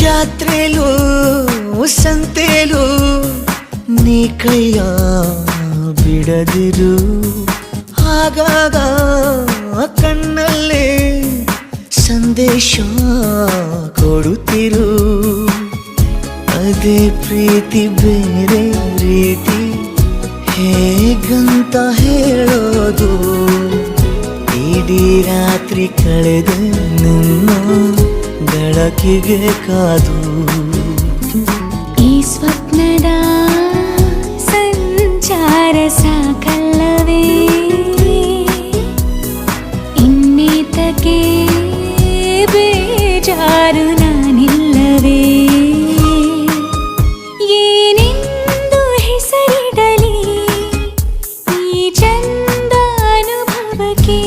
ಜಾತ್ರೆಲು, ಸಂತೆಲು ನೀ ಕೈಯ ಬಿಡದಿರು. ಆಗಾಗ ಕಣ್ಣಲ್ಲೇ ಸಂದೇಶ ಕೊಡುತ್ತಿರು. ಅದೇ ಪ್ರೀತಿ, ಬೇರೆ ರೀತಿ ಹೇಗಂತ ಹೇಳೋದು? ಇಡೀ ರಾತ್ರಿ ಕಳೆದ ಬೆಳಕಿಗೆ ಕಾದು ಈ ಸ್ವಪ್ನದ ಸಂಚಾರ ಸಾಕಲ್ಲವೇ ಇನ್ನೇತಕ್ಕೆ ಬೇಜಾರು ನಾನಿಲ್ಲವೇ ಏನೆಂದು ಹೆಸರಿಡಲಿ ಈ ಚಂದ ಅನುಭವಕ್ಕೆ